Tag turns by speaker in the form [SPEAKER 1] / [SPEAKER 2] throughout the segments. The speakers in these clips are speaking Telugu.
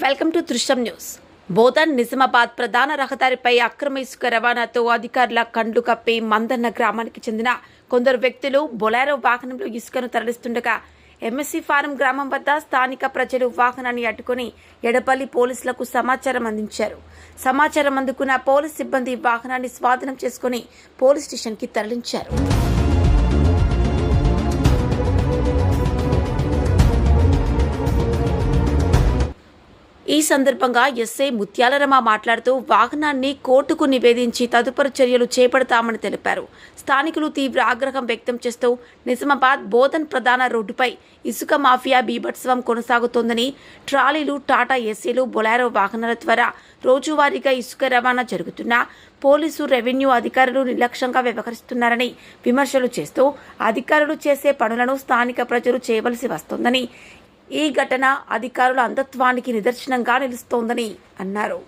[SPEAKER 1] Welcome to Drushyam news. Bodhan Nizamabad ప్రధాన రహదారిపై అక్రమ ఇసుక రవాణాతో అధికారుల కండ్లు కప్పి మందన్న గ్రామానికి చెందిన కొందరు వ్యక్తులు బొలారో వాహనంలో ఇసుకను తరలిస్తుండగా ఎంఎస్సి ఫారం గ్రామం వద్ద స్థానిక ప్రజలు వాహనాన్ని అడ్డుకొని ఎడపల్లి పోలీసులకు సమాచారం అందించారు. సమాచారం అందుకున్న పోలీస్ సిబ్బంది వాహనాన్ని స్వాధీనం చేసుకుని పోలీస్ స్టేషన్కి తరలించారు. ఈ సందర్భంగా ఎస్ఐ ముత్యాలరమ మాట్లాడుతూ వాహనాన్ని కోర్టుకు నివేదించి తదుపరి చర్యలు చేపడతామని తెలిపారు. స్థానికులు తీవ్ర ఆగ్రహం వ్యక్తం చేస్తూ నిజామాబాద్ బోధన్ ప్రధాన రోడ్డుపై ఇసుక మాఫియా బీభత్సవం కొనసాగుతోందని ట్రాలీలు టాటా ఎస్సీలు బొలారో వాహనాల ద్వారా రోజువారీగా ఇసుక రవాణా జరుగుతున్నా పోలీసు రెవెన్యూ అధికారులు నిర్లక్ష్యంగా వ్యవహరిస్తున్నారని విమర్శలు చేస్తూ అధికారులు చేసే పనులను స్థానిక ప్రజలు చేయవలసి వస్తోందని ఈ ఘటన అధికారుల అంధత్వానికి నిదర్శనంగా నిలుస్తోందని అన్నారు.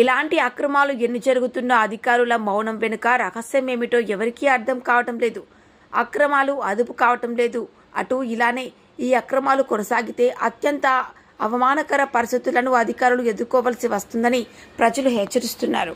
[SPEAKER 1] ఇలాంటి అక్రమాలు ఎన్ని జరుగుతున్నా అధికారుల మౌనం వెనుక రహస్యం ఏమిటో ఎవరికీ అర్థం కావటం లేదు. అక్రమాలు అదుపు కావటం లేదు. అటు ఇలానే ఈ అక్రమాలు కొనసాగితే అత్యంత అవమానకర పరిస్థితులను అధికారులు ఎదుర్కోవలసి వస్తుందని ప్రజలు హెచ్చరిస్తున్నారు.